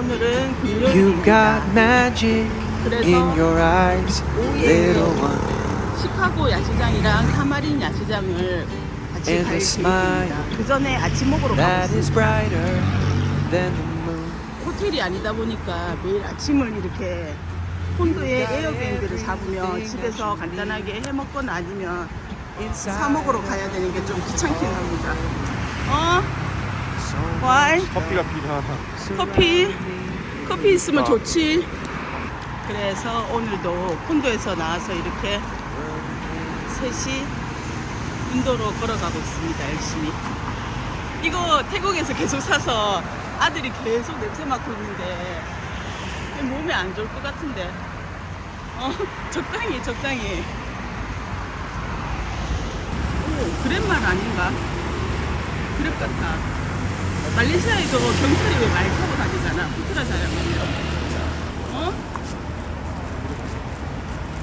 오늘은 You've got 금요일입니다. magic in your eyes, little one. 시카고 야시장이랑 타마린 야시장을 같이 And 갈 a smile 계획입니다. 그 전에 아침 먹으러 가고 That is 있습니다. brighter than the moon. 호텔이 아니다 보니까 매일 아침을 이렇게 콘도에 에어비앤비를 잡으면 집에서 간단하게 해 먹거나 아니면 사 먹으러 가야 되는 게 좀 귀찮긴 합니다. 어? Why? 커피가 필요하다. 커피? 커피 있으면 좋지. 그래서 오늘도 콘도에서 나와서 이렇게 셋이 인도로 걸어가고 있습니다. 열심히. 이거 태국에서 계속 사서 아들이 계속 냄새 맡고 있는데 몸에 안 좋을 것 같은데. 어, 적당히, 적당히. 오, 그랩말 아닌가? 그랩 같아. 말레이시아에도 경찰이 왜 말 타고 다니잖아. 후트라 자야면. 어?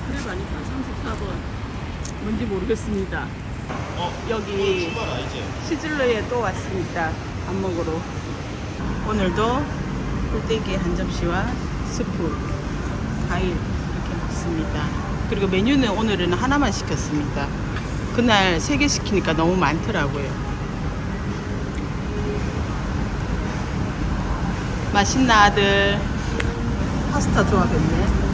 그랩 아니까 34번. 뭔지 모르겠습니다. 어, 여기? 시즐러에 또 왔습니다. 밥 먹으러. 오늘도 꿀떼기 한 접시와 스프, 과일 이렇게 먹습니다. 그리고 메뉴는 오늘은 하나만 시켰습니다. 그날 세 개 시키니까 너무 많더라고요. 맛있나 아들? 파스타 좋아하겠네.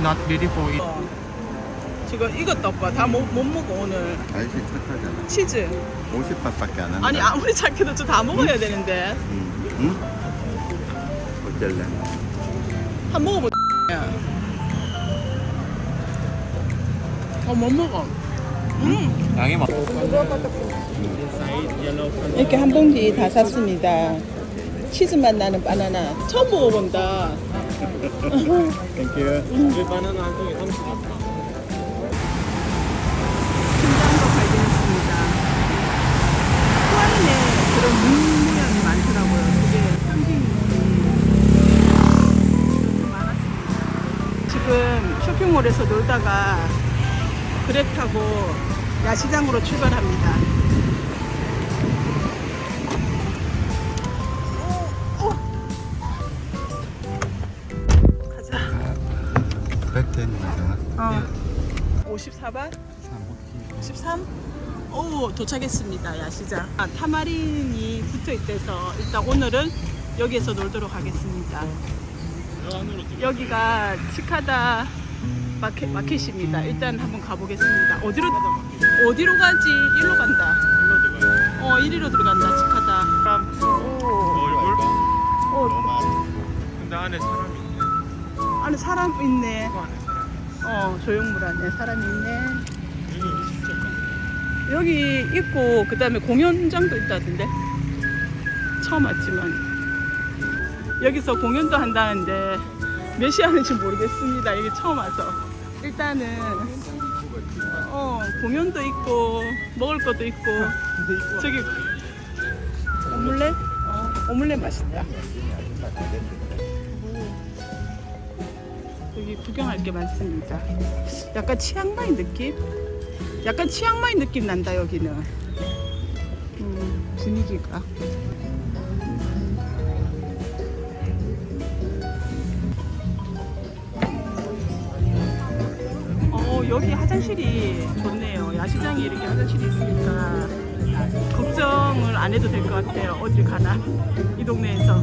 Not beautiful. It 어. 지금 이것도 오빠 다못 먹어 오늘. 날씨 착하잖아. 치즈. 50밥밖에 안 한다. 아니 아무리 착해도 저 다 먹어야 되는데. 응? 응? 어쩔래? 한 먹어보자. 어못 먹어. 음. 양이 많. 이렇게 한 봉지 다 샀습니다. 치즈 맛 나는 바나나 처음 먹어본다. 땡큐. 우리 바나나 한 통에 30원. 신기한 거 발견했습니다. 후아인에 그런 문 모양이 많더라고요. 그게 상징이 많았습니다. 지금 쇼핑몰에서 놀다가 그랩 타고 야시장으로 출발합니다. 백텐입니다. 어. 54번? 13? 오 도착했습니다 야시장 아, 타마린이 붙어 있대서 일단 오늘은 여기에서 놀도록 하겠습니다 여기가 치카다 마켓, 마켓입니다 일단 한번 가보겠습니다 어디로 어디로 가지 일로 간다 어 이리로 들어간다 치카다 오, 얼굴? 오 근데 안에 사람이. 안에 사람 있네. 어. 조형물 안에 사람이 있네. 여기 있고 그 다음에 공연장도 있다던데. 처음 왔지만. 여기서 공연도 한다는데 몇 시 하는지 모르겠습니다. 여기 처음 와서. 일단은 어 공연도 있고 먹을 것도 있고. 저기 오믈렛? 어, 오믈렛 맛있다 여기 구경할 게 많습니다. 약간 치앙마이 느낌? 약간 치앙마이 느낌 난다 여기는. 음, 분위기가. 어 여기 화장실이 좋네요. 야시장에 이렇게 화장실이 있으니까 걱정을 안 해도 될 것 같아요. 어딜 가나. 이 동네에서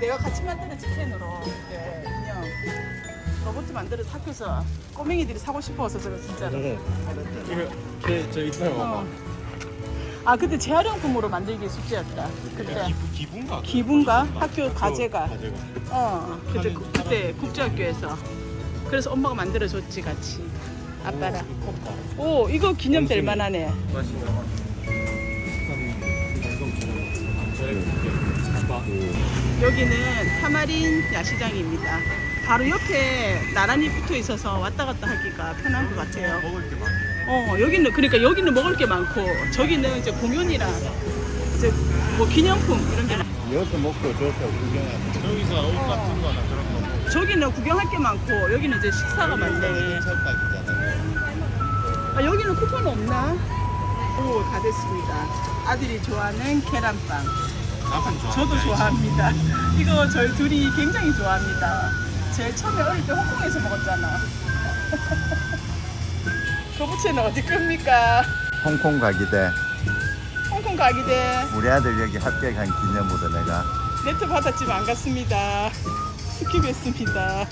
내가 같이 만드는 치킨으로 이렇게 그냥 로봇 만들어서 학교에서 꼬맹이들이 사고 싶어서 저거 진짜로 이거 걔저 봐봐. 어. 아 그때 재활용품으로 만들기 숙제였다. 그때. 기부 기분가? 기분가? 학교 과제가. 과제가. 어 그때 그- 그때 국제학교에서. 그래서 엄마가 만들어 줬지 같이. 아빠랑. 오 이거 기념 될 만하네. 맛있나? 저희 좋다. 여기는 타마린 야시장입니다. 바로 옆에 나란히 붙어 있어서 왔다 갔다 하기가 편한 것 같아요. 먹을 게 많아. 어, 여기는 그러니까 여기는 먹을 게 많고 저기는 이제 공연이랑 이제 뭐 기념품 이런 게 많. 이것도 먹고 저것도 구경하고. 저기서 옷 같은 거나 그런 거 먹고. 저기는 구경할 게 많고 여기는 이제 식사가 많네. 아, 여기는 쿠폰 없나? 오, 다 됐습니다. 아들이 좋아하는 계란빵. 저도 좋아합니다. 이거 저희 둘이 굉장히 좋아합니다. 제일 처음에 어릴 때 홍콩에서 먹었잖아. 거부채는 어디 겁니까? 홍콩 가기 대 홍콩 가기 대 우리 아들 여기 합격한 기념으로 내가 네트 받았지만 안 갔습니다. 스킵했습니다.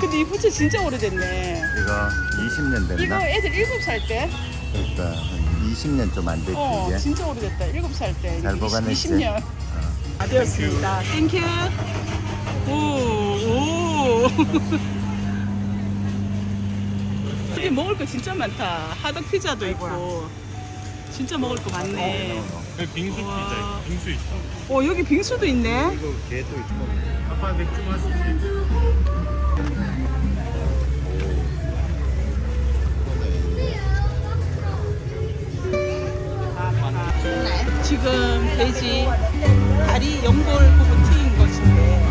근데 이 부채 진짜 오래됐네. 이거 20년 이거 됐나? 애들 7살 때? 그러니까 한 20년 좀 안 됐지 어, 이게. 진짜 오래됐다. 7살 때. 잘 보관했지? 20년. 다 되었습니다. 땡큐. 오, 오. 여기 먹을 거 진짜 많다. 하덕 피자도 있고. 진짜 먹을 거 많네. 여기 빙수 와. 피자, 빙수 있어. 어, 여기 빙수도 있네. 이거 개도 있고. 아빠 맥주 마시지. 지금 돼지 다리 연골 부분 튀긴 것인데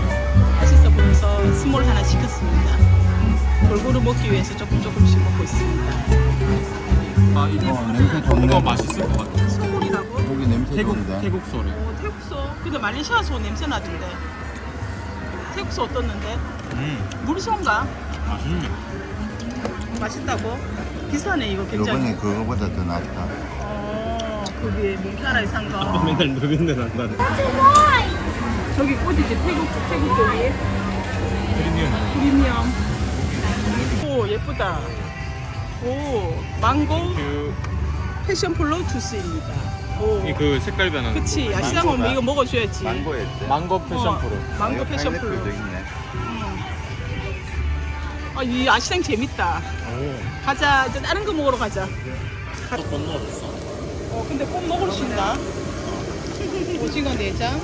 맛있어 보여서 스몰 하나 시켰습니다. 골고루 먹기 위해서 조금 조금씩 먹고 있습니다. 아, 이거 어, 냄새 좋네. 이거 맛있을 것 같아. 스몰이라고? 고기 냄새 태국 좋은데. 태국 소래. 어, 태국 소. 근데 말레이시아 소 냄새 나던데. 태국 소 어떻는데? 음, 물소인가? 맛있네. 맛있다고? 비싸네 이거 굉장히. 이번에 그거보다 더 낫다. 어, 거기 몽타라에 산 거. 아빠 맨날 누군데 난다네. 저기 꽃이지 태국 태국 고기. 프리미엄. 프리미엄. 오 예쁘다. 오 망고 그, 패션 플로 주스입니다. 오. 그 색깔 변하는. 그치 거. 야시장 오면 이거 먹어줘야지. 망고였지. 망고 패션 어, 프로. 망고 패션 파인애플 플로. 도 있네. 아 이 야시장 재밌다. 오. 가자 이제 다른 거 먹으러 가자. 또 건너줬어. 어 근데 꼭 먹을 수 있나? 오징어 내장.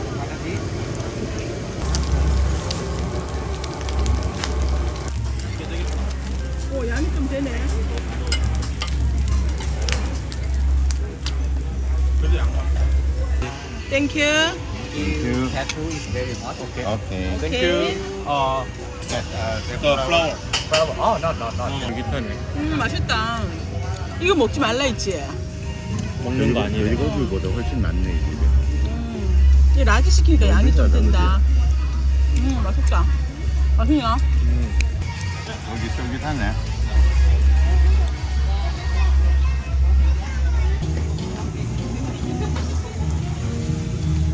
오 양이 좀 되네. 그지 안 가. 땡큐. 그 Tattoo is very hot. Okay. 오케이. 오케이. 어, 그 플라워. Flower. Oh, no, no, no. 어, 기타네. 음 맛있다. 이거 먹지 말라 했지. 먹는 거 아니래. 이거들보다 훨씬 낫네 이 집에. 음. 이 라지 시키니까 양이 좀 된다. 음 맛있다. 맛있냐? 여기 쫄깃하네.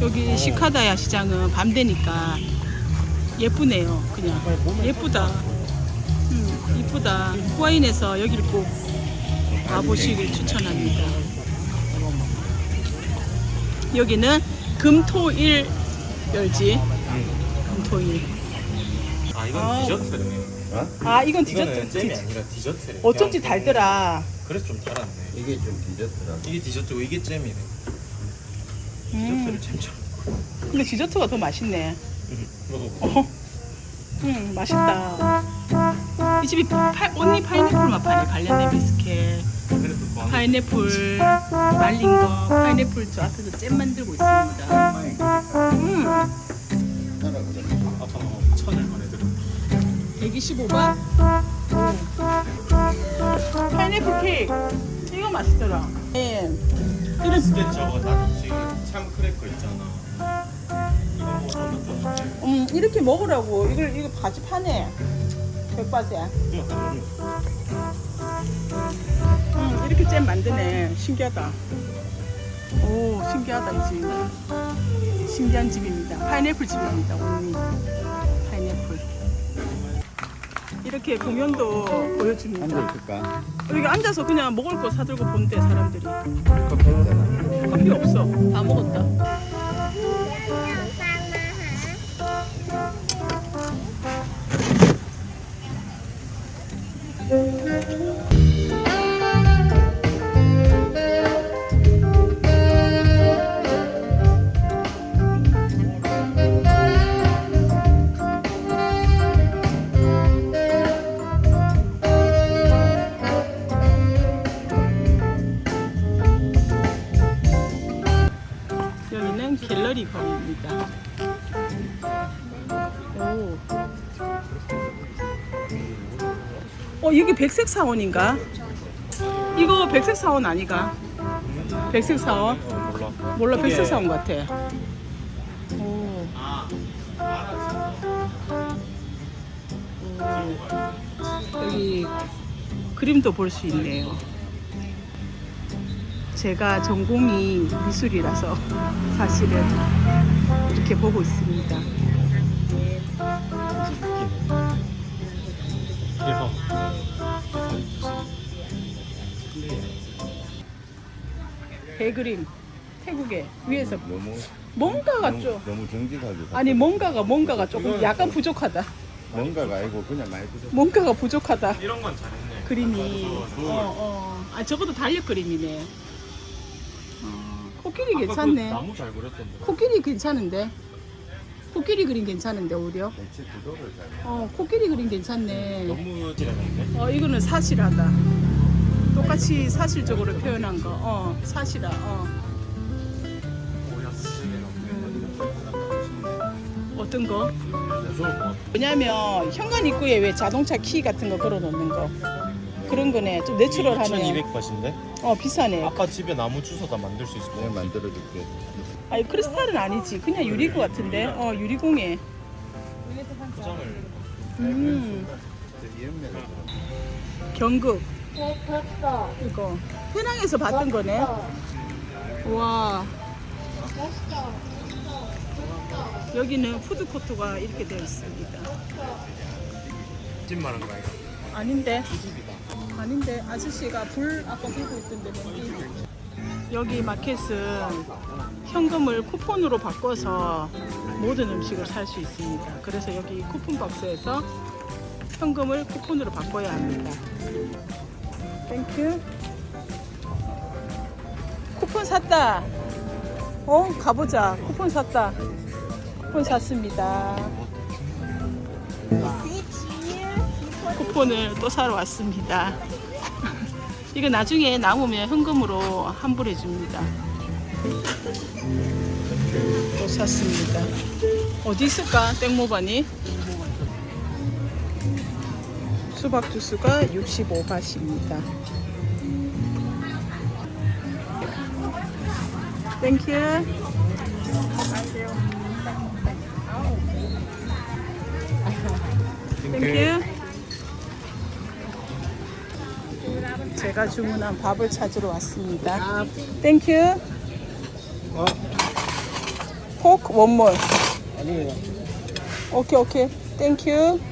여기 시카다야 시장은 밤 되니까 예쁘네요. 그냥 예쁘다. 음, 이쁘다. 후아인에서 여기를 꼭 와보시길 추천합니다. 여기는 금토일 열지. 금토일. 아, 이건 아. 디저트네. 아 이건 이거는 디저트. 잼이 디- 아니라 디저트래. 어쩐지 달더라. 그래서 좀 달았네. 이게 좀 디저트라. 이게 디저트고 이게 잼이래. 음, 디저트를 잼처럼. 근데 디저트가 더 맛있네. 먹어. 어, 음 맛있다. 이 집이 파, 온리 파인애플만 파네. 발렌데 비스켓. 파인애플 말린 거 파인애플 저 앞에서 잼 만들고 있습니다. 음, 아빠 천을 보내드려. 125바. 파인애플 케이크. 이거 맛있더라. 네. 이런 비스켓 저거 나중에 참 크래커 있잖아. 이거 먹으면 좀 어때? 음 이렇게 먹으라고 이걸 이거 바지 파네. 백바지. 이거 다음 이렇게 잼 만드네. 신기하다. 오 신기하다 이 집. 신기한 집입니다. 파인애플 집입니다. 온리 파인애플. 이렇게 공연도 보여줍니다. 앉아 있을까? 여기 앉아서 그냥 먹을 거 사들고 본대 사람들이. 커피 없어. 다 먹었다. 어 여기 백색 사원인가? 이거 백색 사원 아니가? 백색 사원? 어, 몰라. 몰라 백색 사원 같아. 오. 오. 여기 그림도 볼 수 있네요. 제가 전공이 미술이라서 사실은 이렇게 보고 있습니다. 그래 서 배그림 태국에 위에서 너무 뭔가가 좀 너무 정직하게. 아니 뭔가가 뭔가가 조금 약간 부족하다. 뭔가가 아니고 그냥 많이 부족. 뭔가가 부족하다. 이런 건 잘했네. 그림이 어, 어. 아 저것도 달력 그림이네. 어, 코끼리 아까 그 괜찮네. 나무 잘 그렸던데. 코끼리 괜찮은데. 코끼리 그림 괜찮은데 오히려. 어 코끼리 그림 괜찮네. 너무 지나갔네. 어 이거는 사실하다. 똑같이 사실적으로 표현한 거. 어 사실아. 어. 어떤 거? 왜냐면 현관 입구에 왜 자동차 키 같은 거 걸어 놓는 거 그런 거네 좀 내추럴하네 2200바신데? 어 비싸네 아까 집에 나무 주워다 만들 수 있을 것 같아. 만들어줄게. 아니 크리스탈은 아니지 그냥 유리구 같은데 어 유리공예 포장을 음이연 경극 이거. 페낭에서 봤던 거네? 와. 여기는 푸드코트가 이렇게 되어 있습니다. 집 말한 거야. 아닌데. 아닌데. 아저씨가 불 아까 들고 있던데 뭔지. 여기 마켓은 현금을 쿠폰으로 바꿔서 모든 음식을 살 수 있습니다. 그래서 여기 쿠폰 박스에서 현금을 쿠폰으로 바꿔야 합니다 땡큐 쿠폰 샀다 어 가보자 쿠폰 샀다 쿠폰 샀습니다 쿠폰을 또 사러 왔습니다. 이거 나중에 남으면 현금으로 환불해 줍니다. 또 샀습니다. 어디 있을까? 땡모반이? 수박 주스가 65바트입니다. 땡큐. 땡큐. 제가 주문한 밥을 찾으러 왔습니다. 땡큐. 포크 원몰. 아니에요. 오케이 오케이. 땡큐.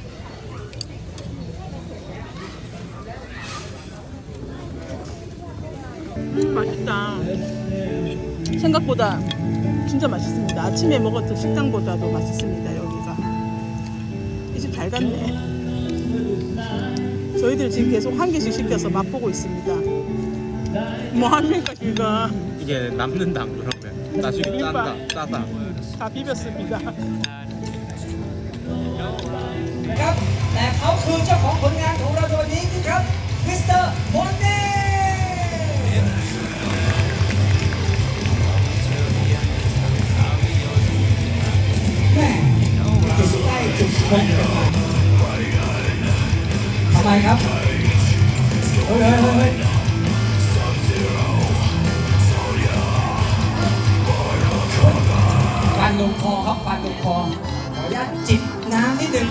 생각보다 진짜 맛있습니다. 아침에 먹었던 식당보다도 맛있습니다. 여기가. 이 집 잘 갔네. 저희들 지금 계속 한 개씩 시켜서 맛보고 있습니다. 뭐 합니까 지금? 이게 남는다 안 그러면 나중에 짠다 짜다. 다 비볐습니다. ครับแต่เขาคือเจ้าของผลงานของเราตัวนี้ครับมิสเตอร์มอนเน่ คมทำไมครับเฮ้ยเฮ้ยเฮ้ยเฮ้ยฟันลงคอครับฟันลงคอขออนุญาตจิบน้ำนิดนึง